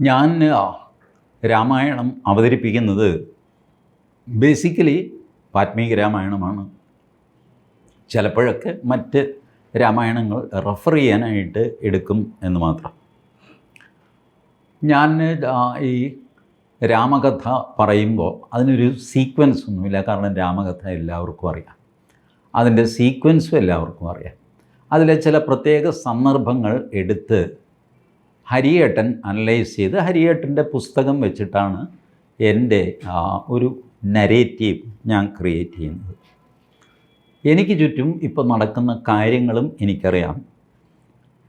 ഞാൻ രാമായണം അവതരിപ്പിക്കുന്നത് ബേസിക്കലി വാത്മീക രാമായണമാണ്. ചിലപ്പോഴൊക്കെ മറ്റ് രാമായണങ്ങൾ റെഫർ ചെയ്യാനായിട്ട് എടുക്കും എന്ന് മാത്രം. ഞാൻ ഈ രാമകഥ പറയുമ്പോൾ അതിനൊരു സീക്വൻസ് ഒന്നുമില്ല കാരണം രാമകഥ എല്ലാവർക്കും അറിയാം. അതിന്റെ സീക്വൻസും എല്ലാവർക്കും അറിയാം. അതിലെ ചില പ്രത്യേക സന്ദർഭങ്ങൾ എടുത്ത് ഹരിയേട്ടൻ അനലൈസ് ചെയ്ത് ഹരിയേട്ടന്റെ പുസ്തകം വെച്ചിട്ടാണ് എന്റെ ഒരു നരേറ്റീവ് ഞാൻ ക്രിയേറ്റ് ചെയ്യുന്നത്. എനിക്ക് ചുറ്റും ഇപ്പോൾ നടക്കുന്ന കാര്യങ്ങളും എനിക്കറിയാം.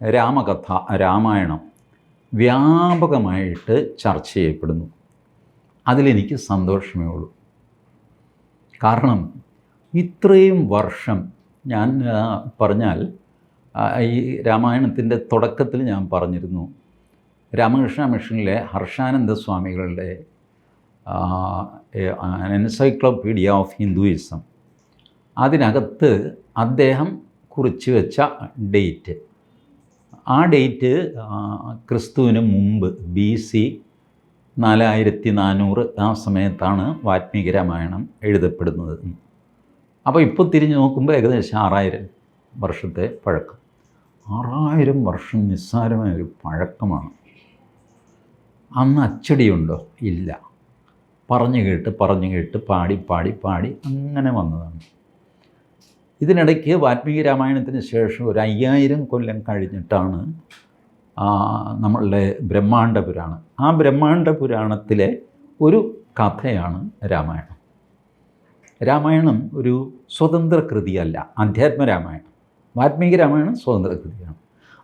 രാമകഥ രാമായണം വ്യാപകമായിട്ട് ചർച്ച ചെയ്യപ്പെടുന്നു. അതിലെനിക്ക് സന്തോഷമേ ഉള്ളൂ. കാരണം ഇത്രയും വർഷം ഞാൻ പറഞ്ഞാൽ ഈ രാമായണത്തിന്റെ തുടക്കത്തിൽ ഞാൻ പറഞ്ഞിരുന്നു രാമകൃഷ്ണ മിഷനിലെ ഹർഷാനന്ദ സ്വാമികളുടെ എൻസൈക്ലോപീഡിയ ഓഫ് ഹിന്ദുയിസം അതിനകത്ത് അദ്ദേഹം കുറിച്ച് വെച്ച ഡേറ്റ്. ആ ഡേറ്റ് ക്രിസ്തുവിന് മുമ്പ് ബി സി നാലായിരത്തി നാനൂറ് ആ സമയത്താണ് വാത്മീകി രാമായണം എഴുതപ്പെടുന്നത്. അപ്പോൾ ഇപ്പോൾ തിരിഞ്ഞു നോക്കുമ്പോൾ ഏകദേശം ആറായിരം വർഷത്തെ പഴക്കം. ആറായിരം വർഷം നിസ്സാരമായ ഒരു പഴക്കമാണ്. അന്ന് അച്ചടിയുണ്ടോ? ഇല്ല. പറഞ്ഞു കേട്ട് പറഞ്ഞു കേട്ട് പാടി പാടി പാടി അങ്ങനെ വന്നതാണ്. ഇതിനിടയ്ക്ക് വാത്മീകി രാമായണത്തിന് ശേഷം ഒരു അയ്യായിരം കൊല്ലം കഴിഞ്ഞിട്ടാണ് നമ്മളുടെ ബ്രഹ്മാണ്ഡ പുരാണം. ആ ബ്രഹ്മാണ്ഡ പുരാണത്തിലെ ഒരു കഥയാണ് രാമായണം. രാമായണം ഒരു സ്വതന്ത്ര കൃതിയല്ല അധ്യാത്മ രാമായണം. വാൽമീകി രാമായണം സ്വതന്ത്ര കൃതിയാണ്.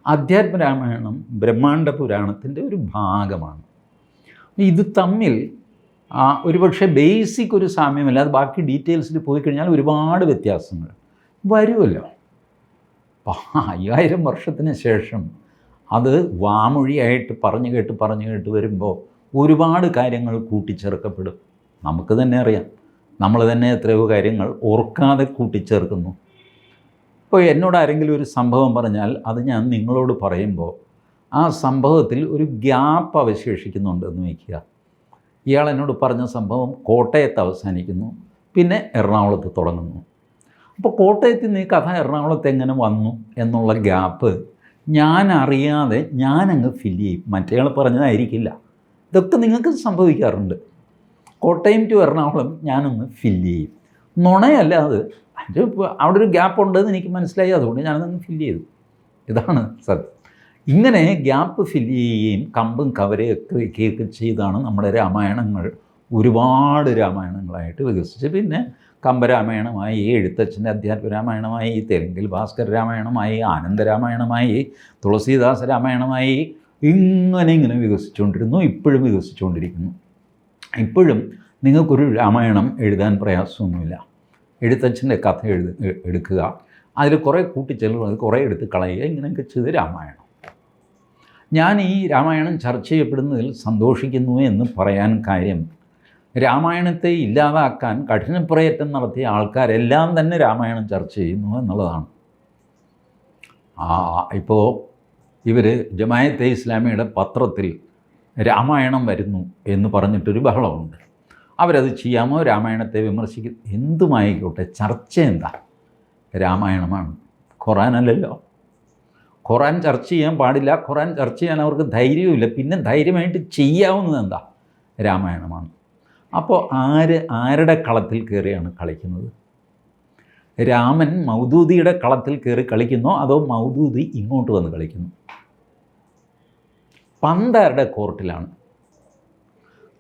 അധ്യാത്മ രാമായണം ബ്രഹ്മാണ്ഡ പുരാണത്തിന്റെ ഒരു ഭാഗമാണ്. ഇത് തമ്മിൽ ഒരുപക്ഷെ ബേസിക് ഒരു സാമ്യമല്ല അത് ബാക്കി ഡീറ്റെയിൽസിൽ പോയി കഴിഞ്ഞാൽ ഒരുപാട് വ്യത്യാസങ്ങൾ വരുമല്ലോ. അയ്യായിരം വർഷത്തിന് ശേഷം അത് വാമൊഴിയായിട്ട് പറഞ്ഞു കേട്ട് പറഞ്ഞു കേട്ട് വരുമ്പോൾ ഒരുപാട് കാര്യങ്ങൾ കൂട്ടിച്ചേർക്കപ്പെടും. നമുക്ക് തന്നെ അറിയാം. നമ്മൾ തന്നെ എത്രയോ കാര്യങ്ങൾ ഓർക്കാതെ കൂട്ടിച്ചേർക്കുന്നു. ഇപ്പോൾ എന്നോട് ആരെങ്കിലും ഒരു സംഭവം പറഞ്ഞാൽ അത് ഞാൻ നിങ്ങളോട് പറയുമ്പോൾ ആ സംഭവത്തിൽ ഒരു ഗ്യാപ്പ് അവശേഷിക്കുന്നുണ്ടെന്ന് വയ്ക്കുക. ഇയാൾ എന്നോട് പറഞ്ഞ സംഭവം കോട്ടയത്ത് അവസാനിക്കുന്നു പിന്നെ എറണാകുളത്ത് തുടങ്ങുന്നു. അപ്പോൾ കോട്ടയത്ത് നിന്ന് ഈ കഥ എറണാകുളത്ത് എങ്ങനെ വന്നു എന്നുള്ള ഗ്യാപ്പ് ഞാൻ അറിയാതെ ഞാനങ്ങ് ഫിൽ ചെയ്യും. മറ്റേയാൾ പറഞ്ഞതായിരിക്കില്ല. ഇതൊക്കെ നിങ്ങൾക്ക് സംഭവിക്കാറുണ്ട്. കോട്ടയം ടു എറണാകുളം ഞാനൊന്ന് ഫിൽ ചെയ്യും. നുണയല്ല അത്. അതിന്റെ അവിടെ ഒരു ഗ്യാപ്പ് ഉണ്ടെന്ന് എനിക്ക് മനസ്സിലായി. അതുകൊണ്ട് ഞാനതങ്ങ് ഫില്ല് ചെയ്തു. ഇതാണ് സത്യം. ഇങ്ങനെ ഗ്യാപ്പ് ഫിൽ ചെയ്യുകയും കമ്പും കവരയൊക്കെ വയ്ക്കുകയൊക്കെ ചെയ്താണ് നമ്മുടെ രാമായണങ്ങൾ ഒരുപാട് രാമായണങ്ങളായിട്ട് വികസിച്ച് പിന്നെ കമ്പരാമായണമായി എഴുത്തച്ഛന്റെ അധ്യാത്മ രാമായണമായി തെലുങ്കിൽ ഭാസ്കര രാമായണമായി ആനന്ദരാമായണമായി തുളസീദാസ രാമായണമായി ഇങ്ങനെ ഇങ്ങനെ വികസിച്ചുകൊണ്ടിരുന്നു ഇപ്പോഴും വികസിച്ചുകൊണ്ടിരിക്കുന്നു. ഇപ്പോഴും നിങ്ങൾക്കൊരു രാമായണം എഴുതാൻ പ്രയാസമൊന്നുമില്ല. എഴുത്തച്ഛന്റെ കഥ എഴുതുക എടുക്കുക. അതിൽ കുറേ കൂട്ടിച്ചെല്ലുകൾ അത് കുറേ എടുത്ത് കളയുക ഇങ്ങനെയൊക്കെ ചെയ്ത് രാമായണം. ഞാൻ ഈ രാമായണം ചർച്ച ചെയ്യപ്പെടുന്നതിൽ സന്തോഷിക്കുന്നു എന്ന് പറയാൻ കാര്യം. രാമായണത്തെ ഇല്ലാതാക്കാൻ കഠിനപ്രയത്നം നടത്തിയ ആൾക്കാരെല്ലാം തന്നെ രാമായണം ചർച്ച ചെയ്യുന്നു എന്നുള്ളതാണ്. ആ ഇപ്പോൾ ഇവർ ജമായത്തെ ഇസ്ലാമിയുടെ പത്രത്തിൽ രാമായണം വരുന്നു എന്ന് പറഞ്ഞിട്ടൊരു ബഹളമുണ്ട്. അവരത് ചെയ്യാമോ? രാമായണത്തെ വിമർശിക്കും എന്തുമായിക്കോട്ടെ? ചർച്ച എന്താ? രാമായണമാണ്. ഖുറാനല്ലല്ലോ. ഖുറാൻ ചർച്ച ചെയ്യാൻ പാടില്ല. ഖുറാൻ ചർച്ച ചെയ്യാൻ അവർക്ക് ധൈര്യവുമില്ല. പിന്നെ ധൈര്യമായിട്ട് ചെയ്യാവുന്നത് എന്താ? രാമായണമാണ്. അപ്പോൾ ആര് ആരുടെ കളത്തിൽ കയറിയാണ് കളിക്കുന്നത്? രാമൻ മൗദൂദിയുടെ കളത്തിൽ കയറി കളിക്കുന്നോ അതോ മൗദൂദി ഇങ്ങോട്ട് വന്ന് കളിക്കുന്നു? പന്താരുടെ കോർട്ടിലാണ്.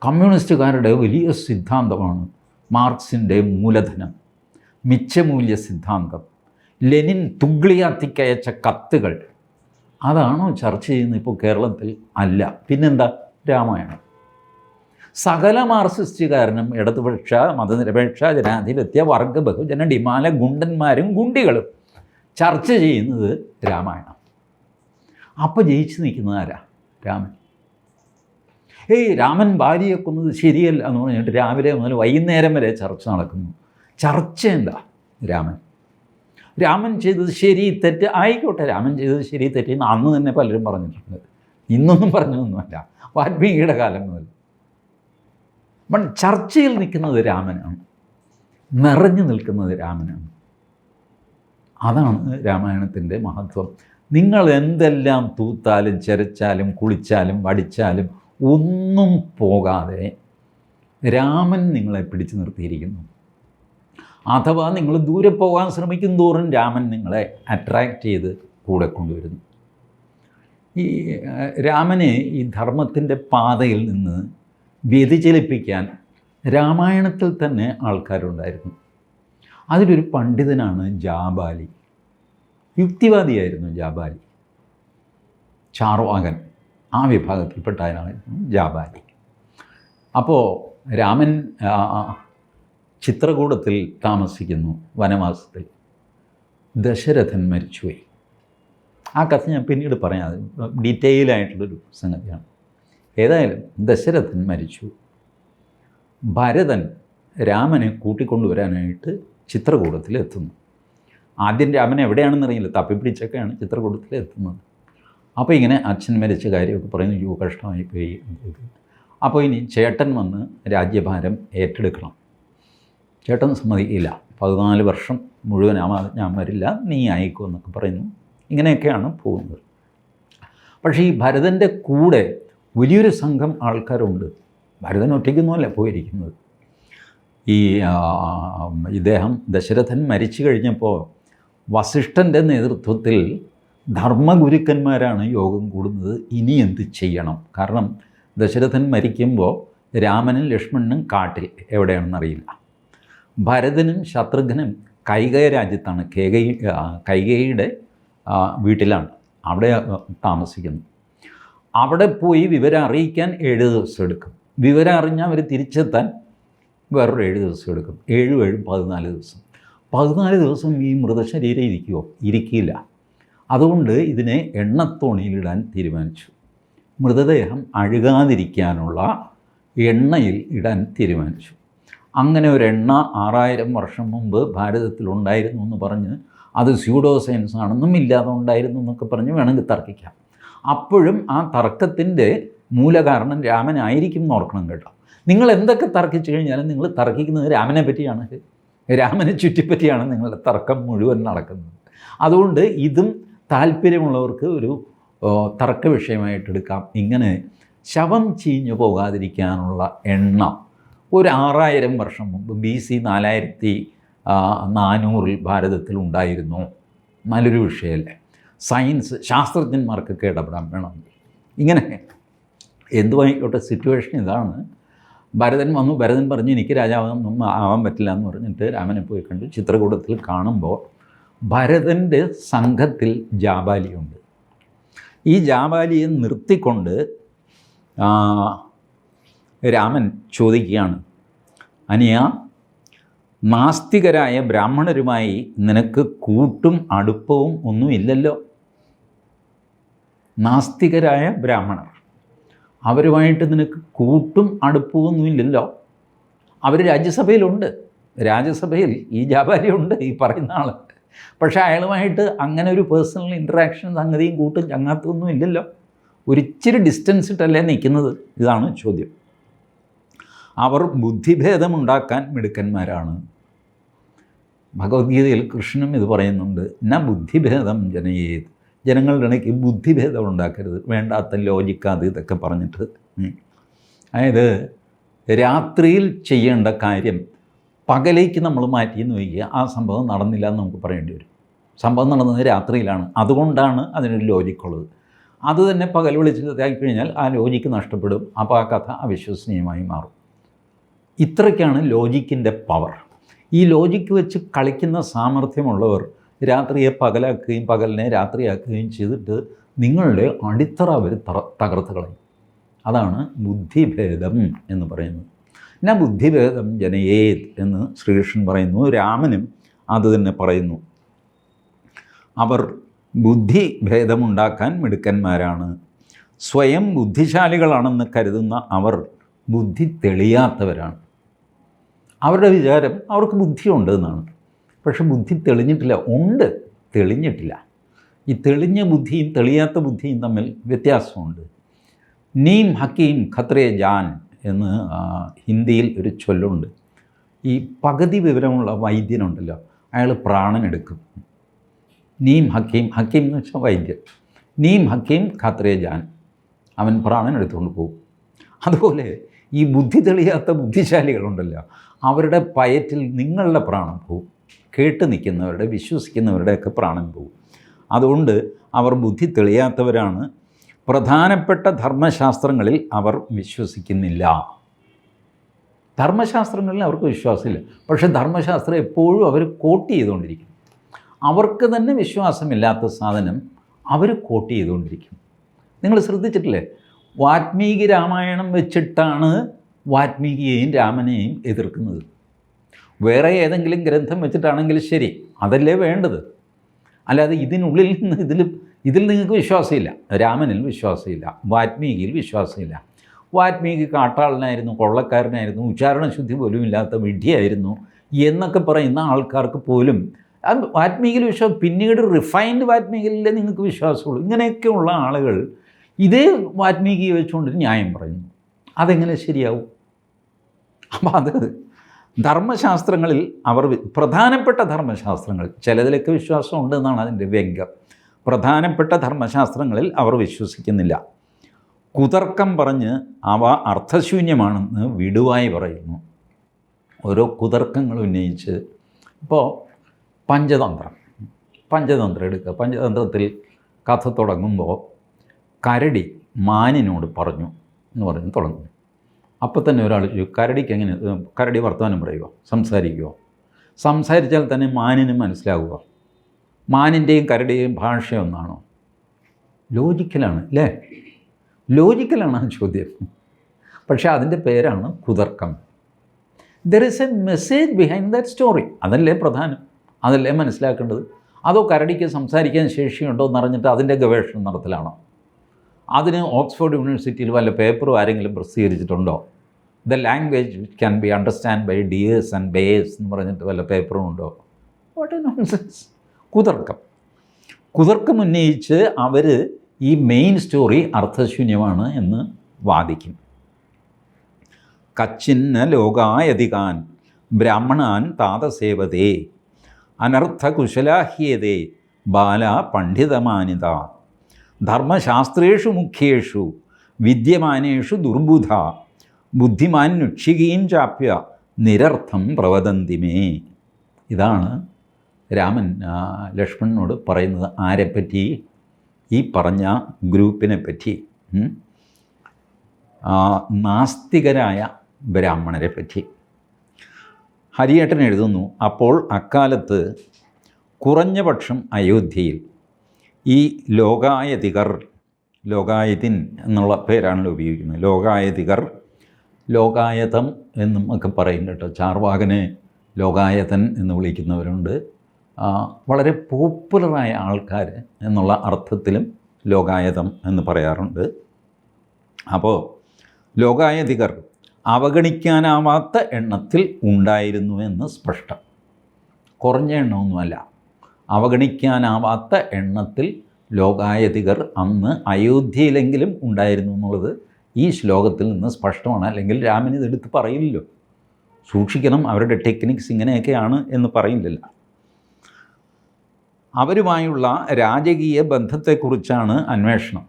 കമ്മ്യൂണിസ്റ്റുകാരുടെ വലിയ സിദ്ധാന്തമാണ് മാർക്സിന്റെ മൂലധനം മിച്ചമൂല്യ സിദ്ധാന്തം. ലെനിൻ തുഗ്ലിയാത്തിക്കയച്ച കത്തുകൾ അതാണോ ചർച്ച ചെയ്യുന്നത് ഇപ്പോൾ കേരളത്തിൽ അല്ല. പിന്നെന്താ? രാമായണം. സകല കാരണം ഇടതുപക്ഷ മതനിരപേക്ഷ ജനാധിപത്യ വർഗ ബഹുജന ഡിമാല ഗുണ്ടന്മാരും ഗുണ്ടികളും ചർച്ച ചെയ്യുന്നത് രാമായണം. അപ്പോൾ ജയിച്ചു നിൽക്കുന്നത് ആരാ? രാമൻ. ഏയ് രാമൻ ഭാര്യയെ കൊന്നത് ശരിയല്ല എന്ന് പറഞ്ഞിട്ട് രാവിലെ മുതൽ വൈകുന്നേരം വരെ ചർച്ച നടക്കുന്നു. ചർച്ച എന്താ? രാമൻ. രാമൻ ചെയ്തത് ശരി തെറ്റ് ആയിക്കോട്ടെ. രാമൻ ചെയ്തത് ശരി തെറ്റ് എന്ന് അന്ന് തന്നെ പലരും പറഞ്ഞിട്ടുണ്ട്. ഇന്നൊന്നും പറഞ്ഞതൊന്നുമല്ല. വാൽമീകിയുടെ കാലം മുതൽ. അപ്പം ചർച്ചയിൽ നിൽക്കുന്നത് രാമനാണ്. നിറഞ്ഞു നിൽക്കുന്നത് രാമനാണ്. അതാണ് രാമായണത്തിന്റെ മഹത്വം. നിങ്ങൾ എന്തെല്ലാം തൂത്താലും ചരച്ചാലും കുളിച്ചാലും വടിച്ചാലും ഒന്നും പോകാതെ രാമൻ നിങ്ങളെ പിടിച്ചു നിർത്തിയിരിക്കുന്നു. അഥവാ നിങ്ങൾ ദൂരെ പോകാൻ ശ്രമിക്കും തോറും രാമൻ നിങ്ങളെ അട്രാക്റ്റ് ചെയ്ത് കൂടെ കൊണ്ടുവരുന്നു. ഈ രാമന് ഈ ധർമ്മത്തിന്റെ പാതയിൽ നിന്ന് വ്യതിചലിപ്പിക്കാൻ രാമായണത്തിൽ തന്നെ ആൾക്കാരുണ്ടായിരുന്നു. അതിലൊരു പണ്ഡിതനാണ് ജാബാലി. യുക്തിവാദിയായിരുന്നു ജാബാലി. ചാർവാകൻ ആ വിഭാഗത്തിൽപ്പെട്ടവനായിരുന്നു ജാബാലി. അപ്പോൾ രാമൻ ചിത്രകൂടത്തിൽ താമസിക്കുന്നു വനവാസത്തിൽ. ദശരഥൻ മരിച്ചുപോയി. ആ കഥ ഞാൻ പിന്നീട് പറയാം. ഡീറ്റെയിലായിട്ടുള്ളൊരു സംഗതിയാണ്. ഏതായാലും ദശരഥൻ മരിച്ചു. ഭരതൻ രാമനെ കൂട്ടിക്കൊണ്ടുവരാനായിട്ട് ചിത്രകൂടത്തിൽ എത്തുന്നു ആദ്യം രാമൻ എവിടെയാണെന്നറിയില്ല. തപ്പിപ്പിടിച്ചൊക്കെയാണ് ചിത്രകൂടത്തിൽ എത്തുന്നത് അപ്പോൾ ഇങ്ങനെ അച്ഛൻ മരിച്ച കാര്യമൊക്കെ പറയുന്നു. യു കഷ്ടമായി പോയി. അപ്പോൾ ഇനി ചേട്ടൻ വന്ന് രാജ്യഭാരം ഏറ്റെടുക്കണം. ചേട്ടൻ സമ്മതിക്കില്ല. പതിനാല് വർഷം മുഴുവൻ ഞാൻ വരില്ല നീ അയക്കൂ എന്നൊക്കെ പറയുന്നു. ഇങ്ങനെയൊക്കെയാണ് പോകുന്നത്. പക്ഷേ ഈ ഭരതന്റെ കൂടെ വലിയൊരു സംഘം ആൾക്കാരുണ്ട്. ഭരതൻ ഒറ്റയ്ക്കൊന്നുമല്ല പോയിരിക്കുന്നത്. ഈ ഇദ്ദേഹം ദശരഥൻ മരിച്ചു കഴിഞ്ഞപ്പോൾ വസിഷ്ഠന്റെ നേതൃത്വത്തിൽ ധർമ്മഗുരുക്കന്മാരാണ് യോഗം കൂടുന്നത്. ഇനി എന്ത് ചെയ്യണം? കാരണം ദശരഥൻ മരിക്കുമ്പോൾ രാമനും ലക്ഷ്മണനും കാട്ടിൽ. എവിടെയാണെന്നറിയില്ല. ഭരതനും ശത്രുഘ്നും കൈകയ രാജ്യത്താണ്. കേകൈ കൈകയുടെ വീട്ടിലാണ്. അവിടെ താമസിക്കുന്നത് താമസിക്കുന്നു. അവിടെ പോയി വിവരം അറിയിക്കാൻ ഏഴ് ദിവസം എടുക്കും. വിവരം അറിഞ്ഞാൽ അവർ തിരിച്ചെത്താൻ വേറൊരു ഏഴ് ദിവസം എടുക്കും. ഏഴും ഏഴും പതിനാല് ദിവസം. പതിനാല് ദിവസം ഈ മൃതശരീരം ഇരിക്കുമോ ഇരിക്കില്ല. അതുകൊണ്ട് ഇതിനെ എണ്ണത്തോണിയിലിടാൻ തീരുമാനിച്ചു. മൃതദേഹം അഴുകാതിരിക്കാനുള്ള എണ്ണയിൽ ഇടാൻ തീരുമാനിച്ചു. അങ്ങനെ ഒരു എണ്ണ ആറായിരം വർഷം മുമ്പ് ഭാരതത്തിലുണ്ടായിരുന്നു എന്ന് പറഞ്ഞ് അത് സ്യൂഡോ സയൻസ് ആണെന്നും ഇല്ലാതെ ഉണ്ടായിരുന്നു എന്നൊക്കെ പറഞ്ഞ് വേണമെങ്കിൽ തർക്കിക്കാം. അപ്പോഴും ആ തർക്കത്തിന്റെ മൂലകാരണം രാമനായിരിക്കും എന്ന് ഓർക്കണം കേട്ടോ. നിങ്ങൾ എന്തൊക്കെ തർക്കിച്ചു കഴിഞ്ഞാലും നിങ്ങൾ തർക്കിക്കുന്നത് രാമനെ പറ്റിയാണ്. രാമനെ ചുറ്റിപ്പറ്റിയാണ് നിങ്ങളുടെ തർക്കം മുഴുവൻ നടക്കുന്നത്. അതുകൊണ്ട് ഇതും താല്പര്യമുള്ളവർക്ക് ഒരു തർക്ക വിഷയമായിട്ടെടുക്കാം ഇങ്ങനെ ശവം ചീഞ്ഞു പോകാതിരിക്കാനുള്ള എണ്ണ ഒരു ആറായിരം വർഷം മുമ്പ് ബി സി നാലായിരത്തി നാനൂറിൽ ഭാരതത്തിൽ ഉണ്ടായിരുന്നു. നല്ലൊരു വിഷയമല്ലേ. സയൻസ് ശാസ്ത്രജ്ഞന്മാർക്കൊക്കെ ഇടപെടാൻ വേണമെങ്കിൽ. ഇങ്ങനെ എന്തുമായിക്കോട്ടെ സിറ്റുവേഷൻ ഇതാണ്. ഭരതൻ വന്നു ഭരതൻ പറഞ്ഞു എനിക്ക് രാജാവൊന്നും ആവാൻ പറ്റില്ല എന്ന് പറഞ്ഞിട്ട് രാമനെ പോയി കണ്ടു. ചിത്രകൂടത്തിൽ കാണുമ്പോൾ ഭരതന്റെ സംഘത്തിൽ ജാബാലിയുണ്ട്. ഈ ജാബാലിയെ നിർത്തിക്കൊണ്ട് രാമൻ ചോദിക്കുകയാണ് അനിയ നാസ്തികരായ ബ്രാഹ്മണരുമായി നിനക്ക് കൂട്ടും അടുപ്പവും ഒന്നുമില്ലല്ലോ നാസ്തികരായ ബ്രാഹ്മണർ അവരുമായിട്ട് നിനക്ക് കൂട്ടും അടുപ്പവും ഒന്നുമില്ലല്ലോ അവർ രാജ്യസഭയിലുണ്ട്. രാജ്യസഭയിൽ ഈ ജാബാലിയുണ്ട് ഈ പറയുന്ന ആൾ പക്ഷേ അയാളുമായിട്ട് അങ്ങനെ ഒരു പേഴ്സണൽ ഇൻട്രാക്ഷൻ സംഗതിയും കൂട്ടും ചങ്ങാത്തൊന്നും ഇല്ലല്ലോ. ഒരിച്ചിരി ഡിസ്റ്റൻസ് ഇട്ടല്ലേ നിൽക്കുന്നത്? ഇതാണ് ചോദ്യം. അവർ ബുദ്ധിഭേദമുണ്ടാക്കാൻ മിടുക്കന്മാരാണ്. ഭഗവത്ഗീതയിൽ കൃഷ്ണനും ഇത് പറയുന്നുണ്ട് ന ബുദ്ധിഭേദം ജനയേത്. ജനങ്ങളുടെ ഇടയ്ക്ക് ബുദ്ധിഭേദം ഉണ്ടാക്കരുത് വേണ്ടാത്ത ലോജിക്ക് ഇതൊക്കെ പറഞ്ഞിട്ട്. അതായത് രാത്രിയിൽ ചെയ്യേണ്ട കാര്യം പകലേക്ക് നമ്മൾ മാറ്റിയെന്ന് വയ്ക്കുക ആ സംഭവം നടന്നില്ല എന്ന് നമുക്ക് പറയേണ്ടി വരും. സംഭവം നടന്നത് രാത്രിയിലാണ് അതുകൊണ്ടാണ് അതിനൊരു ലോജിക്കുള്ളത് അത് തന്നെ പകൽ വിളിച്ചിട്ടാക്കി കഴിഞ്ഞാൽ ആ ലോജിക്ക് നഷ്ടപ്പെടും അപ്പോൾ ആ കഥ അവിശ്വസനീയമായി മാറും. ഇത്രയ്ക്കാണ് ലോജിക്കിന്റെ പവർ. ഈ ലോജിക്ക് വെച്ച് കളിക്കുന്ന സാമർഥ്യമുള്ളവർ രാത്രിയെ പകലാക്കുകയും പകലിനെ രാത്രിയാക്കുകയും ചെയ്തിട്ട് നിങ്ങളുടെ അടിത്തറ അവർ തകർത്ത് കളയും. അതാണ് ബുദ്ധിഭേദം എന്ന് പറയുന്നത്. ന ബുദ്ധിഭേദം ജനയേത് എന്ന് ശ്രീകൃഷ്ണൻ പറയുന്നു. രാമനും അത് തന്നെ പറയുന്നു. അവർ ബുദ്ധി ഭേദമുണ്ടാക്കാൻ മിടുക്കന്മാരാണ്. സ്വയം ബുദ്ധിശാലികളാണെന്ന് കരുതുന്ന അവർ ബുദ്ധി തെളിയാത്തവരാണ്. അവരുടെ വിചാരം അവർക്ക് ബുദ്ധിയുണ്ട് എന്നാണ്. പക്ഷെ ബുദ്ധി തെളിഞ്ഞിട്ടില്ല ഉണ്ട് തെളിഞ്ഞിട്ടില്ല. ഈ തെളിഞ്ഞ ബുദ്ധിയും തെളിയാത്ത ബുദ്ധിയും തമ്മിൽ വ്യത്യാസമുണ്ട്. നീം ഹക്കീം ഖത്രേ ജാൻ എന്ന് ഹിന്ദിയിൽ ഒരു ചൊല്ലുണ്ട്. ഈ പകുതി വിവരമുള്ള വൈദ്യനുണ്ടല്ലോ അയാൾ പ്രാണനെടുക്കും. നീം ഹക്കീം ഹക്കീം എന്ന് വെച്ചാൽ വൈദ്യൻ. നീം ഹക്കീം ഖത്രേ ജാൻ അവൻ പ്രാണൻ എടുത്തുകൊണ്ട് പോകും. അതുപോലെ ഈ ബുദ്ധി തെളിയാത്ത ബുദ്ധിശാലികളുണ്ടല്ലോ. അവരുടെ പയറ്റിൽ നിങ്ങളുടെ പ്രാണം പോവും. കേട്ട് നിൽക്കുന്നവരുടെ വിശ്വസിക്കുന്നവരുടെയൊക്കെ പ്രാണൻ പോവും. അതുകൊണ്ട് അവർ ബുദ്ധി തെളിയാത്തവരാണ്. പ്രധാനപ്പെട്ട ധർമ്മശാസ്ത്രങ്ങളിൽ അവർ വിശ്വസിക്കുന്നില്ല. ധർമ്മശാസ്ത്രങ്ങളിൽ അവർക്ക് വിശ്വാസമില്ല. പക്ഷേ ധർമ്മശാസ്ത്രം എപ്പോഴും അവർ കോട്ട് ചെയ്തുകൊണ്ടിരിക്കും. അവർക്ക് തന്നെ വിശ്വാസമില്ലാത്ത സാധനം അവർ കോട്ട് ചെയ്തുകൊണ്ടിരിക്കും. നിങ്ങൾ ശ്രദ്ധിച്ചിട്ടില്ലേ? വാൽമീകി രാമായണം വെച്ചിട്ടാണ് വാത്മീകിയെയും രാമനെയും എതിർക്കുന്നത്. വേറെ ഏതെങ്കിലും ഗ്രന്ഥം വെച്ചിട്ടാണെങ്കിൽ ശരി അതല്ലേ വേണ്ടത്? അല്ലാതെ ഇതിനുള്ളിൽ നിന്ന് ഇതിൽ ഇതിൽ നിങ്ങൾക്ക് വിശ്വാസമില്ല. രാമനിൽ വിശ്വാസമില്ല വാത്മീകിയിൽ വിശ്വാസമില്ല. വാത്മീകി കാട്ടാളനായിരുന്നു കൊള്ളക്കാരനായിരുന്നു ഉച്ചാരണശുദ്ധി പോലും ഇല്ലാത്ത വിഡ്ഢിയായിരുന്നു എന്നൊക്കെ പറയുന്ന ആൾക്കാർക്ക് പോലും അത് വാൽമീകിയിൽ വിശ്വാസം പിന്നീട് റിഫൈൻഡ് വാൽമീകിയിലേ നിങ്ങൾക്ക് വിശ്വാസമുള്ളൂ. ഇങ്ങനെയൊക്കെയുള്ള ആളുകൾ ഇതേ വാത്മീകി വെച്ചുകൊണ്ട് ന്യായം പറയുന്നു. അതെങ്ങനെ ശരിയാവും? അപ്പം അത് ധർമ്മശാസ്ത്രങ്ങളിൽ അവർ പ്രധാനപ്പെട്ട ധർമ്മശാസ്ത്രങ്ങൾ ചിലതിലൊക്കെ വിശ്വാസം ഉണ്ടെന്നാണ് അതിന്റെ വ്യംഗ്യം പ്രധാനപ്പെട്ട ധർമ്മശാസ്ത്രങ്ങളിൽ അവർ വിശ്വസിക്കുന്നില്ല. കുതർക്കം പറഞ്ഞ് അവ അർത്ഥശൂന്യമാണെന്ന് വിടുവായി പറയുന്നു. ഓരോ കുതർക്കങ്ങൾ ഉന്നയിച്ച് ഇപ്പോൾ പഞ്ചതന്ത്രം. പഞ്ചതന്ത്രം എടുക്കുക. പഞ്ചതന്ത്രത്തിൽ കഥ തുടങ്ങുമ്പോൾ കരടി മാനിനോട് പറഞ്ഞു എന്ന് പറഞ്ഞ് തുടങ്ങും. അപ്പോൾ തന്നെ ഒരാൾ കരടിക്ക് എങ്ങനെ കരടി വർത്തമാനം പറയുക സംസാരിക്കുക സംസാരിച്ചാൽ തന്നെ മാനിന് മനസ്സിലാവുക. മാനിന്റെയും കരടിയെയും ഭാഷ ഒന്നാണോ? ലോജിക്കലാണ് അല്ലേ? ലോജിക്കലാണ് ആ ചോദ്യം. പക്ഷേ അതിന്റെ പേരാണ് കുതർക്കം. There is a message behind that story അതല്ലേ പ്രധാനം? അതല്ലേ മനസ്സിലാക്കേണ്ടത്? അതോ കരടിക്ക് സംസാരിക്കാൻ ശേഷിയുണ്ടോ എന്നറിഞ്ഞിട്ട് അതിന്റെ ഗവേഷണം നടത്തലാണോ? അതിന് ഓക്സ്ഫോർഡ് യൂണിവേഴ്സിറ്റിയിൽ വല്ല പേപ്പറും ആരെങ്കിലും പ്രസിദ്ധീകരിച്ചിട്ടുണ്ടോ? The language which can be understand by deers and bears എന്ന് പറഞ്ഞിട്ട് വല്ല പേപ്പറും ഉണ്ടോ? What nonsense കുതർക്കം. കുതർക്കം ഉന്നയിച്ച് അവർ ഈ മെയിൻ സ്റ്റോറി അർത്ഥശൂന്യമാണ് എന്ന് വാദിക്കും. കച്ചിന്ന ലോകായതികാൻ ബ്രാഹ്മണാൻ താതസേവതേ അനർത്ഥകുശലാഹ്യതേ ബാല പണ്ഡിതമാനിത. ധർമ്മശാസ്ത്രേഷു മുഖ്യേഷു വിദ്യമാനേഷു ദുർബുധ ബുദ്ധിമാൻ നുക്ഷികീം ചാപ്യ നിരർത്ഥം പ്രവദന്തിമേ ഇതാണ് രാമൻ ലക്ഷ്മണനോട് പറയുന്നത് ആരെപ്പറ്റി? ഈ പറഞ്ഞ ഗ്രൂപ്പിനെ പറ്റി നാസ്തികരായ ബ്രാഹ്മണരെ പറ്റി ഹരിയേട്ടൻ എഴുതുന്നു അപ്പോൾ അക്കാലത്ത് കുറഞ്ഞപക്ഷം അയോധ്യയിൽ ഈ ലോകായതികർ ലോകായതിൻ എന്നുള്ള പേരാണല്ലോ ഉപയോഗിക്കുന്നത്. ലോകായതികർ ലോകായതം എന്നും ഒക്കെ പറയും കേട്ടോ. ചാർവാകനെ ലോകായതൻ എന്ന് വിളിക്കുന്നവരുണ്ട്. വളരെ പോപ്പുലറായ ആൾക്കാർ എന്നുള്ള അർത്ഥത്തിലും ലോകായതം എന്ന് പറയാറുണ്ട്. അപ്പോൾ ലോകായതികർ അവഗണിക്കാനാവാത്ത എണ്ണത്തിൽ ഉണ്ടായിരുന്നു എന്ന് സ്പഷ്ടം. കുറഞ്ഞ എണ്ണമൊന്നുമല്ല. അവഗണിക്കാനാവാത്ത എണ്ണത്തിൽ ലോകായതികർ അന്ന് അയോധ്യയിലെങ്കിലും ഉണ്ടായിരുന്നു എന്നുള്ളത് ഈ ശ്ലോകത്തിൽ നിന്ന് സ്പഷ്ടമാണ്. അല്ലെങ്കിൽ രാമൻ ഇതെടുത്ത് പറയില്ലല്ലോ. സൂക്ഷിക്കണം അവരുടെ ടെക്നിക്സ് ഇങ്ങനെയൊക്കെയാണ് എന്ന് പറയില്ലല്ല. അവരുമായുള്ള രാജകീയ ബന്ധത്തെക്കുറിച്ചാണ് അന്വേഷണം.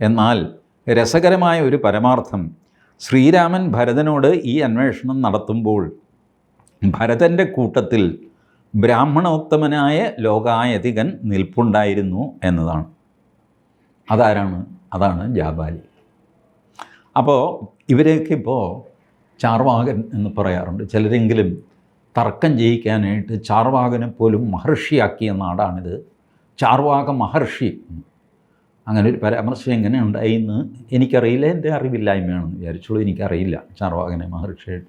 എന്നാൽ രസകരമായ ഒരു പരമാർത്ഥം ശ്രീരാമൻ ഭരതനോട് ഈ അന്വേഷണം നടത്തുമ്പോൾ ഭരതന്റെ കൂട്ടത്തിൽ ബ്രാഹ്മണോത്തമനായ ലോകായതികൻ നിൽപ്പുണ്ടായിരുന്നു എന്നതാണ്. അതാരാണ്? അതാണ് ജാബാലി. അപ്പോൾ ഇവരെയൊക്കെ ഇപ്പോൾ ചാർവാകൻ എന്ന് പറയാറുണ്ട്. ചിലരെങ്കിലും തർക്കം ജയിക്കാനായിട്ട് ചാർവാകനെ പോലും മഹർഷിയാക്കിയ നാടാണിത്. ചാർവാക മഹർഷി. അങ്ങനെ ഒരു പരാമർശം എങ്ങനെ ഉണ്ടായിന്ന് എനിക്കറിയില്ല. എന്റെ അറിവില്ലായ്മയാണെന്ന് വിചാരിച്ചോളൂ എനിക്കറിയില്ല ചാർവാകനെ Maharshi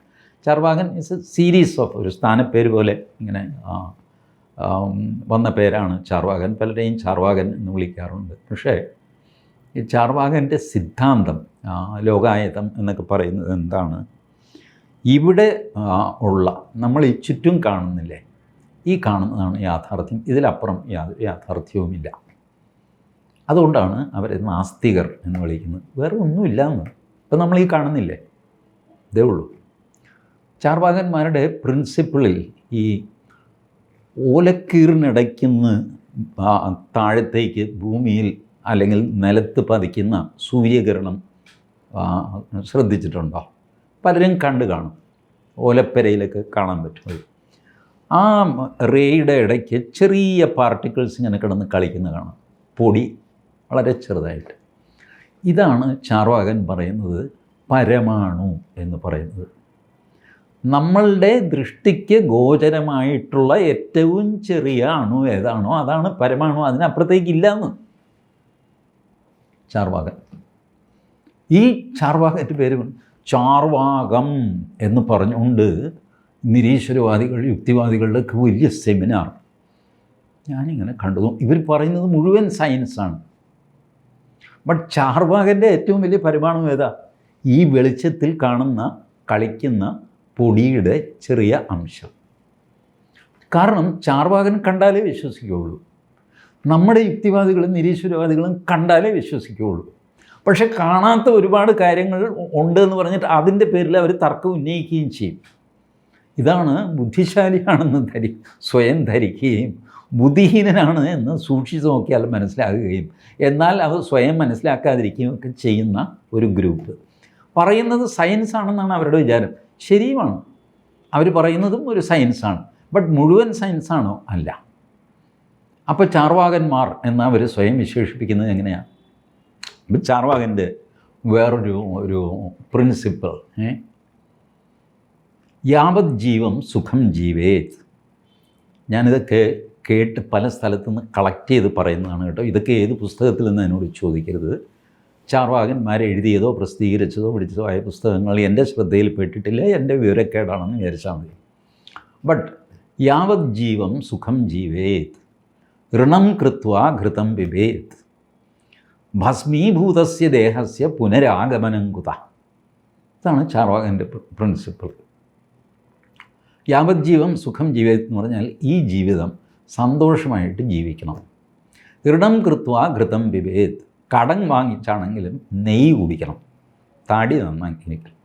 Charvakan is a series of ഒരു സ്ഥാനപ്പേര് പോലെ ഇങ്ങനെ വന്ന പേരാണ് ചാർവാകൻ. പലരെയും ചാർവാകൻ എന്ന് വിളിക്കാറുണ്ട്. പക്ഷേ ഈ ചാർവാകന്റെ സിദ്ധാന്തം ലോകായതം എന്നൊക്കെ പറയുന്നത് എന്താണ്? ഇവിടെ ഉള്ള നമ്മൾ ഈ ചുറ്റും കാണുന്നില്ലേ? ഈ കാണുന്നതാണ് യാഥാർത്ഥ്യം. ഇതിലപ്പുറം യാതൊരു യാഥാർത്ഥ്യവുമില്ല. അതുകൊണ്ടാണ് അവരെ നാസ്തികർ എന്ന് വിളിക്കുന്നത്. വേറെ ഒന്നുമില്ല എന്ന് ഇപ്പം നമ്മൾ ഈ കാണുന്നില്ലേ? ഇതേ ഉള്ളൂ. ചാർവാകന്മാരുടെ പ്രിൻസിപ്പിളിൽ ഈ ഓലക്കീറിനിടയ്ക്കുന്ന് താഴത്തേക്ക് ഭൂമിയിൽ അല്ലെങ്കിൽ നിലത്ത് പതിക്കുന്ന സൂര്യകിരണം ശ്രദ്ധിച്ചിട്ടുണ്ടോ? പലരും കണ്ടു കാണും. ഓലപ്പരയിലൊക്കെ കാണാൻ പറ്റും. ആ റേയുടെ ഇടയ്ക്ക് ചെറിയ പാർട്ടിക്കിൾസ് ഇങ്ങനെ കിടന്ന് കളിക്കുന്ന കാണാം. പൊടി വളരെ ചെറുതായിട്ട്. ഇതാണ് ചാർവാകൻ പറയുന്നത് പരമാണു എന്ന് പറയുന്നത്. നമ്മളുടെ ദൃഷ്ടിക്ക് ഗോചരമായിട്ടുള്ള ഏറ്റവും ചെറിയ അണു ഏതാണോ അതാണ് പരമാണു. അതിനപ്പുറത്തേക്കില്ല എന്ന് ചാർവാകൻ ഈ ചാർവാകന്റെ പേര് ചാർവാകം എന്ന് പറഞ്ഞുകൊണ്ട് നിരീശ്വരവാദികൾ യുക്തിവാദികളുടെയൊക്കെ വലിയ സെമിനാർ ഞാനിങ്ങനെ കണ്ടു. ഇവർ പറയുന്നത് മുഴുവൻ സയൻസാണ് ബട്ട് ചാർവാകന്റെ ഏറ്റവും വലിയ പരിമാണം ഏതാ? ഈ വെളിച്ചത്തിൽ കാണുന്ന കളിക്കുന്ന പൊടിയുടെ ചെറിയ അംശം. കാരണം ചാർവാകൻ കണ്ടാലേ വിശ്വസിക്കുകയുള്ളൂ. നമ്മുടെ യുക്തിവാദികളും നിരീശ്വരവാദികളും കണ്ടാലേ വിശ്വസിക്കുകയുള്ളൂ. പക്ഷെ കാണാത്ത ഒരുപാട് കാര്യങ്ങൾ ഉണ്ട് എന്ന് പറഞ്ഞിട്ട് അതിന്റെ പേരിൽ അവർ തർക്കം ഉന്നയിക്കുകയും ചെയ്യും. ഇതാണ് ബുദ്ധിശാലിയാണെന്ന് ധരി സ്വയം ധരിക്കുകയും ബുദ്ധിഹീനനാണ് എന്ന് സൂക്ഷിച്ച് നോക്കിയാൽ മനസ്സിലാകുകയും എന്നാൽ അത് സ്വയം മനസ്സിലാക്കാതിരിക്കുകയും ഒക്കെ ചെയ്യുന്ന ഒരു ഗ്രൂപ്പ്. പറയുന്നത് സയൻസ് ആണെന്നാണ് അവരുടെ വിചാരം. ശരിയുമാണ്. അവർ പറയുന്നതും ഒരു സയൻസാണ്. ബട്ട് മുഴുവൻ സയൻസാണോ? അല്ല. അപ്പോൾ ചാർവാകന്മാർ എന്ന് അവർ സ്വയം വിശേഷിപ്പിക്കുന്നത് എങ്ങനെയാണ്? ഇപ്പം ചാർവാകന്റെ വേറൊരു ഒരു പ്രിൻസിപ്പിൾ യാവത് ജീവം സുഖം ജീവേത്. ഞാനിതൊക്കെ കേട്ട് പല സ്ഥലത്തു നിന്ന് കളക്ട് ചെയ്ത് പറയുന്നതാണ് കേട്ടോ. ഇതൊക്കെ ഏത് പുസ്തകത്തിൽ നിന്ന് എന്നോട് ചോദിക്കരുത്. ചാർവാകന്മാർ എഴുതിയതോ പ്രസിദ്ധീകരിച്ചതോ പിടിച്ചതോ ആയ പുസ്തകങ്ങൾ എന്റെ ശ്രദ്ധയിൽ പെട്ടിട്ടില്ല എന്റെ വിവരക്കേടാണെന്ന് വിചാരിച്ചാൽ മതി. ബട്ട് യാവത് ജീവം സുഖം ജീവേത് ഋണം കൃത്വ ഘൃതം പിബേത് ഭസ്മീഭൂതസ്യ ദേഹസ്യ പുനരാഗമനം കുത. ഇതാണ് ചാർവാകന്റെ പ്രിൻസിപ്പിൾ യാവത് ജീവം സുഖം ജീവിതം എന്ന് പറഞ്ഞാൽ ഈ ജീവിതം സന്തോഷമായിട്ട് ജീവിക്കണം. ഋണം കൃത്വ ഘൃതം പിബേത് കടം വാങ്ങിച്ചാണെങ്കിലും നെയ്യ് കുടിക്കണം. താടി നന്നാക്കിയിരിക്കണം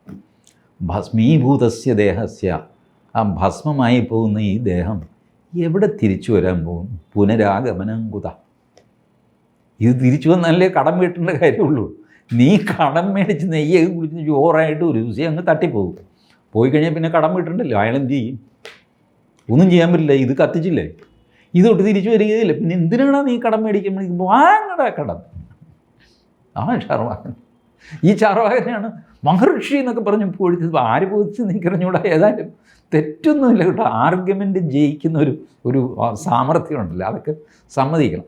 ഭസ്മീഭൂതസ്യ ദേഹസ്യ. ആ ഭസ്മമായി പോകുന്ന ഈ ദേഹം എവിടെ തിരിച്ചു വരാൻ പോകും പുനരാഗമനം കുത ഇത് തിരിച്ചു വന്നാലേ കടം വീട്ടേണ്ട കാര്യമുള്ളൂ. നീ കടം മേടിച്ച് നെയ്യൊക്കെ കുടിച്ച് ജോറായിട്ട് ഒരു ദിവസം അങ്ങ് തട്ടിപ്പോകും. പോയി കഴിഞ്ഞാൽ പിന്നെ കടം വീട്ടണ്ടല്ലോ. അയാൾ എന്ത് ചെയ്യും? ഒന്നും ചെയ്യാൻ പറ്റില്ല. ഇത് കത്തിച്ചില്ലേ? ഇതൊട്ട് തിരിച്ചു വരികയില്ല. പിന്നെ എന്തിനാണ് നീ കടം മേടിക്കുമ്പോൾ വാങ്ങടാ കടം. ആ ചാർവാകൻ. ഈ ചാർവാകനാണ് മഹർഷി എന്നൊക്കെ പറഞ്ഞ് പൊഴിച്ചത്. ആര് പോയിച്ച് നിൽക്കറിഞ്ഞൂടാ ഏതായാലും തെറ്റൊന്നുമില്ല കേട്ടോ. ആർഗ്യുമെന്റ് ജയിക്കുന്ന ഒരു ഒരു സാമർഥ്യമുണ്ടല്ലോ. അതൊക്കെ സമ്മതിക്കണം.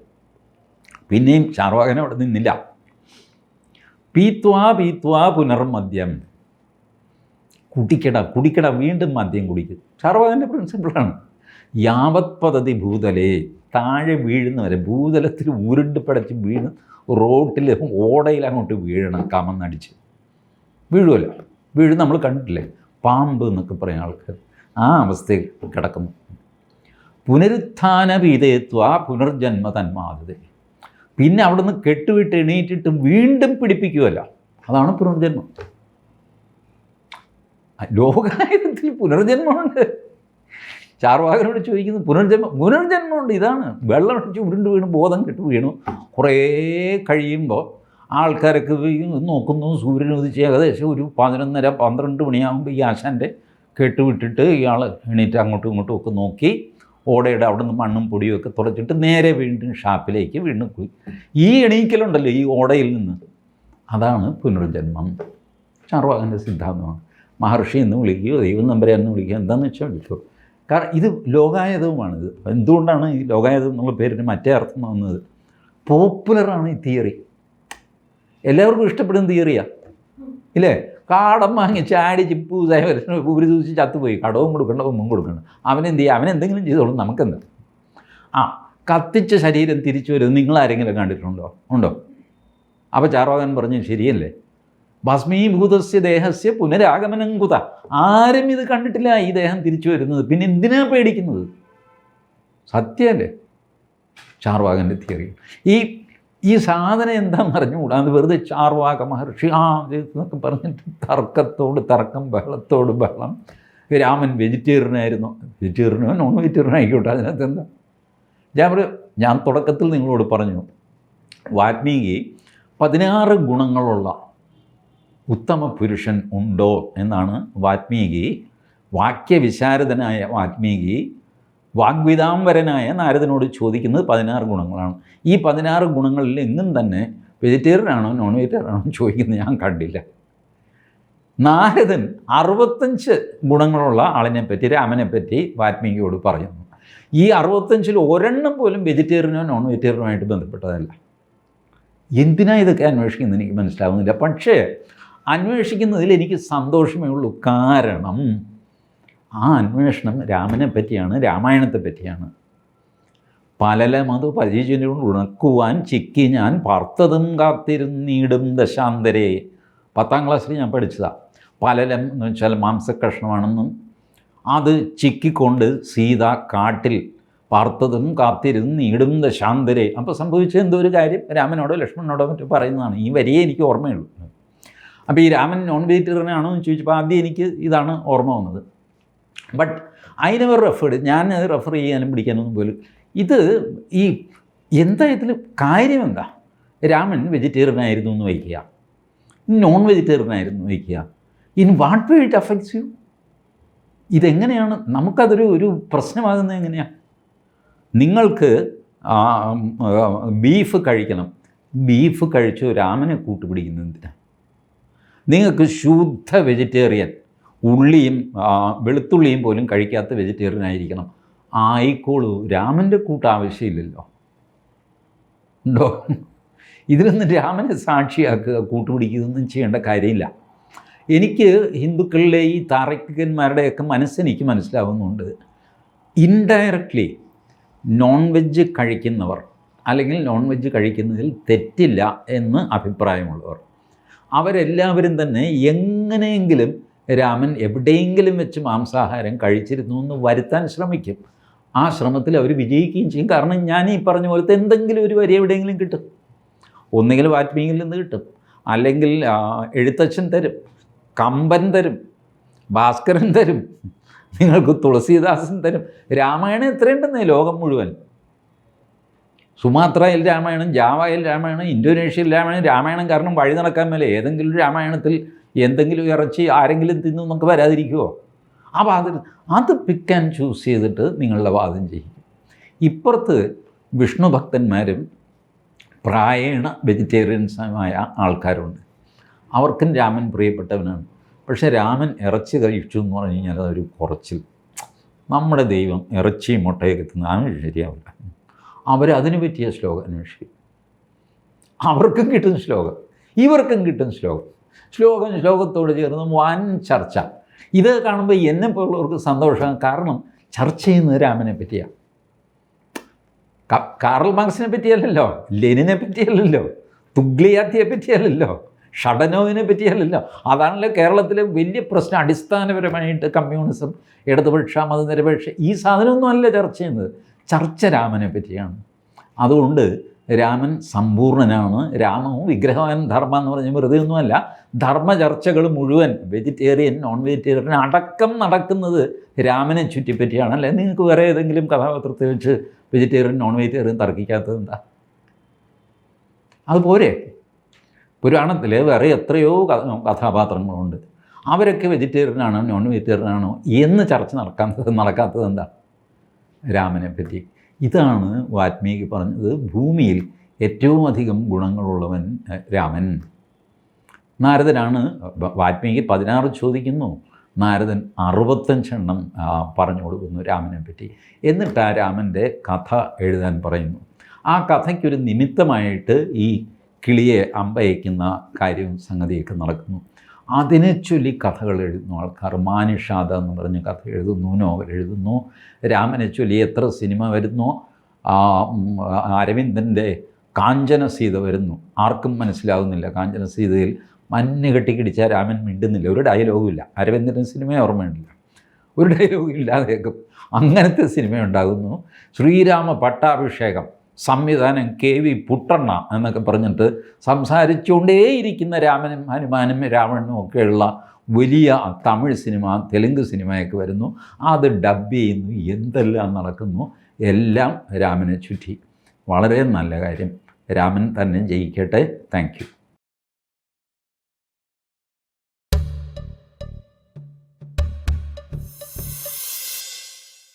പിന്നെയും ചാർവാകൻ അവിടെ നിന്നില്ല. പീത്വാ പീത്വാ പുനർമദ്യം. കുടിക്കട കുടിക്കട വീണ്ടും മദ്യം കുടിക്കും. ചാർവാകന്റെ പ്രിൻസിപ്പിളാണ് യാവത് പദ്ധതി ഭൂതലേ താഴെ വീഴുന്നവരെ ഭൂതലത്തിൽ ഉരുണ്ട് പടച്ച് വീണ് റോട്ടിൽ ഓടയിൽ അങ്ങോട്ട് വീഴണം കമന്നടിച്ച്. വീഴുമല്ലോ വീഴും നമ്മൾ കണ്ടിട്ടില്ലേ? പാമ്പ് എന്നൊക്കെ പറയുന്ന ആൾക്കാർ. ആ അവസ്ഥയിൽ കിടക്കുന്നു. പുനരുത്ഥാന പീതയത്വ പുനർജന്മ തന്മാതത പിന്നെ അവിടുന്ന് കെട്ടുവിട്ട് എണീറ്റിട്ട് വീണ്ടും പിടിപ്പിക്കുമല്ല അതാണ് പുനർജന്മം. ലോകായുധത്തിൽ പുനർജന്മമുണ്ട്. ചാർവാകനോട് ചോദിക്കുന്നത് പുനർജന്മം പുനർജന്മമുണ്ട് ഇതാണ്. വെള്ളം അടിച്ച് ഉരുണ്ട് വീണു ബോധം കെട്ട് വീണു. കുറേ കഴിയുമ്പോൾ ആൾക്കാരൊക്കെ നോക്കുന്നു സൂര്യൻ ഉദിച്ച് ഏകദേശം ഒരു പതിനൊന്നര പന്ത്രണ്ട് മണിയാകുമ്പോൾ ഈ ആശാന്റെ കെട്ടുവിട്ടിട്ട് ഇയാൾ എണീറ്റ് അങ്ങോട്ടും ഇങ്ങോട്ടും ഒക്കെ നോക്കി ഓടയുടെ അവിടെ നിന്ന് മണ്ണും പൊടിയും ഒക്കെ തുടച്ചിട്ട് നേരെ വീണ്ടും ഷാപ്പിലേക്ക് വീണ്ടും പോയി. ഈ എണീക്കലുണ്ടല്ലോ ഈ ഓടയിൽ നിന്ന്. അതാണ് പുനർജന്മം. ചാർവാകന്റെ സിദ്ധാന്തമാണ്. മഹർഷി എന്ന് വിളിക്കുകയോ ദൈവം നമ്പരെ എന്ന് വിളിക്കുകയോ എന്താണെന്ന് വെച്ചാൽ വിളിക്കോ. കാരണം ഇത് ലോകായതവുമാണിത്. എന്തുകൊണ്ടാണ് ഈ ലോകായതം എന്നുള്ള പേരിന് മറ്റേ അർത്ഥം വന്നത്? പോപ്പുലറാണ് ഈ തിയറി. എല്ലാവർക്കും ഇഷ്ടപ്പെടുന്ന തിയറിയാണ് ഇല്ലേ? കാടം വാങ്ങി ചാടി ചിപ്പു പൂരി തൂച്ച് ചത്തുപോയി. കടവും കൊടുക്കണം ഒന്നും കൊടുക്കണം അവനെന്ത് ചെയ്യും? അവനെന്തെങ്കിലും ചെയ്തോളും. നമുക്കെന്ത്? ആ കത്തിച്ച ശരീരം തിരിച്ചു വരും നിങ്ങൾ ആരെങ്കിലും കണ്ടിട്ടുണ്ടോ? ഉണ്ടോ? അപ്പോൾ ചാർവാകൻ പറഞ്ഞു ശരിയല്ലേ? ഭസ്മീഭൂതസ്യ ദേഹസ്യ പുനരാഗമനം കുത. ആരും ഇത് കണ്ടിട്ടില്ല ഈ ദേഹം തിരിച്ചു വരുന്നത്. പിന്നെ എന്തിനാ പേടിക്കുന്നത്? സത്യമല്ലേ? ചാർവാകന്റെ തിയറി. ഈ ഈ സാധനം എന്താണെന്ന് അറിഞ്ഞുകൂടാ? അത് വെറുതെ ചാർവാക മഹർഷി ആ എന്നൊക്കെ പറഞ്ഞിട്ട് തർക്കത്തോട് തർക്കം ബഹളത്തോട് ബഹളം. രാമൻ വെജിറ്റേറിയനായിരുന്നു. വെജിറ്റേറിയനോ നോൺ വെജിറ്റേറിയൻ ആയിക്കോട്ടെ അതിനകത്ത് എന്താ? ഞാൻ പറയും ഞാൻ തുടക്കത്തിൽ നിങ്ങളോട് പറഞ്ഞു. വാൽമീകി പതിനാറ് ഗുണങ്ങളുള്ള ഉത്തമ പുരുഷൻ ഉണ്ടോ എന്നാണ് വാത്മീകി വാക്യവിശാരദനായ വാത്മീകി വാഗ്വിതാംബരനായ നാരദനോട് ചോദിക്കുന്നത് പതിനാറ് ഗുണങ്ങളാണ്. ഈ പതിനാറ് ഗുണങ്ങളിൽ എങ്ങും തന്നെ വെജിറ്റേറിയൻ ആണോ നോൺ വെജിറ്റേറിയൻ ആണോ ചോദിക്കുന്നത് ഞാൻ കണ്ടില്ല. നാരദൻ അറുപത്തഞ്ച് ഗുണങ്ങളുള്ള ആളിനെ പറ്റി രാമനെ പറ്റി വാത്മീകിയോട് പറയുന്നു. ഈ അറുപത്തഞ്ചിൽ ഒരെണ്ണം പോലും വെജിറ്റേറിയനോ നോൺ വെജിറ്റേറിയനോ ആയിട്ട് ബന്ധപ്പെട്ടതല്ല. എന്തിനാ ഇതൊക്കെ അന്വേഷിക്കുന്നത് എനിക്ക് മനസ്സിലാവുന്നില്ല. പക്ഷേ അന്വേഷിക്കുന്നതിൽ എനിക്ക് സന്തോഷമേ ഉള്ളൂ. കാരണം ആ അന്വേഷണം രാമനെ പറ്റിയാണ് രാമായണത്തെ പറ്റിയാണ്. പലലമതു പരിചയം ഉണക്കുവാൻ ചിക്കി ഞാൻ പാർത്തതും കാത്തിരുന്നീടും ദശാന്തരെ. പത്താം ക്ലാസ്സിൽ ഞാൻ പഠിച്ചതാണ് പലലം എന്ന് വെച്ചാൽ മാംസക്കഷ്ണമാണെന്നും അത് ചിക്കിക്കൊണ്ട് സീത കാട്ടിൽ പാർത്തതും കാത്തിരുന്ന് നീടും ദശാന്തരെ. അപ്പോൾ സംഭവിച്ച എന്തോ ഒരു കാര്യം? രാമനോടോ ലക്ഷ്മണനോടോ മറ്റോ പറയുന്നതാണ്. ഈ വരിയെ എനിക്ക് ഓർമ്മയുള്ളൂ. അപ്പോൾ ഈ രാമൻ നോൺ വെജിറ്റേറിയൻ ആണോ എന്ന് ചോദിച്ചപ്പോൾ ആദ്യം എനിക്ക് ഇതാണ് ഓർമ്മ വന്നത്. ബട്ട് ഐ നെവർ റെഫേർഡ് ഞാൻ അത് റെഫർ ചെയ്യാനും പിടിക്കാനൊന്നും പോലും ഇത് ഈ എന്താ ഇതിൽ കാര്യം എന്താ? രാമൻ വെജിറ്റേറിയൻ ആയിരുന്നു എന്ന് വയ്ക്കുക. നോൺ വെജിറ്റേറിയൻ ആയിരുന്നു വയ്ക്കുക. In what way it affects you ഇതെങ്ങനെയാണ്? നമുക്കതൊരു ഒരു പ്രശ്നമാകുന്നത് എങ്ങനെയാണ് നിങ്ങൾക്ക് ബീഫ് കഴിക്കണം. ബീഫ് കഴിച്ചു രാമനെ കൂട്ടുപിടിക്കുന്നത് എന്തിനാ? നിങ്ങൾക്ക് ശുദ്ധ വെജിറ്റേറിയൻ ഉള്ളിയും വെളുത്തുള്ളിയും പോലും കഴിക്കാത്ത വെജിറ്റേറിയൻ ആയിരിക്കണം. ആയിക്കോളൂ. രാമന്റെ കൂട്ട് ആവശ്യമില്ലല്ലോ. ഉണ്ടോ? ഇതിലൊന്നും രാമനെ സാക്ഷിയാക്കുക കൂട്ടുപിടിക്കുകയൊന്നും ചെയ്യേണ്ട കാര്യമില്ല. എനിക്ക് ഹിന്ദുക്കളിലെ ഈ താറക്കന്മാരുടെയൊക്കെ മനസ്സെനിക്ക് മനസ്സിലാവുന്നുണ്ട്. ഇൻഡയറക്റ്റ്ലി നോൺ വെജ് കഴിക്കുന്നവർ അല്ലെങ്കിൽ നോൺ വെജ് കഴിക്കുന്നതിൽ തെറ്റില്ല എന്ന് അഭിപ്രായമുള്ളവർ അവരെല്ലാവരും തന്നെ എങ്ങനെയെങ്കിലും രാമൻ എവിടെയെങ്കിലും വെച്ച് മാംസാഹാരം കഴിച്ചിരുന്നു എന്ന് വരുത്താൻ ശ്രമിക്കും. ആ ശ്രമത്തിൽ അവർ വിജയിക്കുകയും ചെയ്യും. കാരണം ഞാൻ ഈ പറഞ്ഞ പോലത്തെ എന്തെങ്കിലും ഒരു വരി എവിടെയെങ്കിലും കിട്ടും. ഒന്നുകിൽ വാൽമീകിയിൽ നിന്ന് കിട്ടും. അല്ലെങ്കിൽ എഴുത്തച്ഛൻ തരും. കമ്പൻ തരും. ഭാസ്കരൻ തരും. നിങ്ങൾക്ക് തുളസീദാസൻ തരും. രാമായണം എത്രയുണ്ടെന്നേ ലോകം മുഴുവൻ. സുമാത്രയിൽ രാമായണം ജാവയിൽ രാമായണം ഇന്തോനേഷ്യയിൽ രാമായണം രാമായണം കാരണം വഴി നടക്കാൻ മേലെ ഏതെങ്കിലും രാമായണത്തിൽ എന്തെങ്കിലും ഇറച്ചി ആരെങ്കിലും തിന്നു എന്നൊക്കെ വരാതിരിക്കുമോ ആ അത് അത് പിക്ക് ആൻഡ് ചൂസ് ചെയ്തിട്ട് നിങ്ങളുടെ വാദം ചെയ്യും ഇപ്പുറത്ത് വിഷ്ണു ഭക്തന്മാരും പ്രായേണ വെജിറ്റേറിയൻസുമായ ആൾക്കാരുണ്ട്. അവർക്കും രാമൻ പ്രിയപ്പെട്ടവനാണ്. പക്ഷേ രാമൻ ഇറച്ചി കഴിച്ചു എന്ന് പറഞ്ഞു കഴിഞ്ഞാൽ അതൊരു കുറച്ചിൽ. നമ്മുടെ ദൈവം ഇറച്ചിയും മുട്ടയൊക്കെ തിന്നാനും ശരിയാവില്ല. അവരതിന് പറ്റിയ ശ്ലോകം അന്വേഷിക്കും. അവർക്കും കിട്ടും ശ്ലോകം. ഇവർക്കും കിട്ടും ശ്ലോകം. ശ്ലോകം ശ്ലോകത്തോട് ചേർന്ന് വൻ ചർച്ച. ഇത് കാണുമ്പോൾ എന്നെ പോലുള്ളവർക്ക് സന്തോഷം കാരണം ചർച്ച ചെയ്യുന്നത് രാമനെ പറ്റിയാണ് ക- കാറൽ മാർക്സിനെ പറ്റിയല്ലല്ലോ. ലെനിനെ പറ്റിയല്ലല്ലോ. തുഗ്ലിയാത്തിയെ പറ്റിയല്ലല്ലോ. ഷഡനോവിനെ പറ്റിയല്ലല്ലോ. അതാണല്ലോ കേരളത്തിലെ വലിയ പ്രശ്നം. അടിസ്ഥാനപരമായിട്ട് കമ്മ്യൂണിസം ഇടതുപക്ഷ മതനിരപേക്ഷ ഈ സാധനമൊന്നും അല്ല ചർച്ച ചെയ്യുന്നത്. ചർച്ച രാമനെ പറ്റിയാണ്. അതുകൊണ്ട് രാമൻ സമ്പൂർണനാണ്. രാമവും വിഗ്രഹവാൻ ധർമ്മ എന്ന് പറഞ്ഞ വെറുതെ ഒന്നുമല്ല ധർമ്മ ചർച്ചകൾ മുഴുവൻ വെജിറ്റേറിയൻ നോൺ വെജിറ്റേറിയൻ അടക്കം നടക്കുന്നത് രാമനെ ചുറ്റിപ്പറ്റിയാണ്. അല്ലെ? നിങ്ങൾക്ക് വേറെ ഏതെങ്കിലും കഥാപാത്രത്തെ വെച്ച് വെജിറ്റേറിയൻ നോൺ വെജിറ്റേറിയൻ തർക്കിക്കാത്തത് എന്താ? അതുപോരെ പുരാണത്തിൽ വേറെ എത്രയോ കഥാപാത്രങ്ങളുണ്ട്. അവരൊക്കെ വെജിറ്റേറിയൻ ആണോ നോൺ വെജിറ്റേറിയൻ ആണോ എന്ന് ചർച്ച നടക്കാത്തത് നടക്കാത്തത് എന്താ? രാമനെ പറ്റി ഇതാണ് വാത്മീകി പറഞ്ഞത് ഭൂമിയിൽ ഏറ്റവും അധികം ഗുണങ്ങളുള്ളവൻ രാമൻ. നാരദനാണ് വാത്മീകി പതിനാറ് ചോദിക്കുന്നു. നാരദൻ അറുപത്തഞ്ചെണ്ണം പറഞ്ഞു കൊടുക്കുന്നു രാമനെ പറ്റി എന്നിട്ട് ആ രാമന്റെ കഥ എഴുതാൻ പറയുന്നു. ആ കഥയ്ക്കൊരു നിമിത്തമായിട്ട് ഈ കിളിയെ അമ്പയക്കുന്ന കാര്യവും സംഗതിയൊക്കെ നടക്കുന്നു. അതിനെ ചൊല്ലി കഥകൾ എഴുതുന്നു. ആൾക്കാർ മാനുഷാദ എന്ന് പറഞ്ഞ കഥ എഴുതുന്നു നോവൽ എഴുതുന്നു. രാമനെ ചൊല്ലി എത്ര സിനിമ വരുന്നു. അരവിന്ദന്റെ കാഞ്ചന സീത വരുന്നു. ആർക്കും മനസ്സിലാകുന്നില്ല കാഞ്ചന സീതയിൽ മഞ്ഞ് കെട്ടിക്കിടിച്ചാൽ രാമൻ മിണ്ടുന്നില്ല. ഒരു ഡയലോഗും ഇല്ല. അരവിന്ദന്റെ സിനിമയെ ഓർമ്മയുണ്ടില്ല. ഒരു ഡയലോഗും ഇല്ലാതെയൊക്കെ അങ്ങനത്തെ സിനിമ ഉണ്ടാകുന്നു ശ്രീരാമ പട്ടാഭിഷേകം. സംവിധാനം കെ വി പുട്ടണ്ണ എന്നൊക്കെ പറഞ്ഞിട്ട് സംസാരിച്ചുകൊണ്ടേയിരിക്കുന്ന രാമനും ഹനുമാനും രാവണനും ഒക്കെയുള്ള വലിയ തമിഴ് സിനിമ തെലുങ്ക് സിനിമയൊക്കെ വരുന്നു. അത് ഡബ് ചെയ്യുന്നു എന്തെല്ലാം നടക്കുന്നു എല്ലാം രാമനെ ചുറ്റി. വളരെ നല്ല കാര്യം. രാമൻ തന്നെ ജയിക്കട്ടെ. താങ്ക്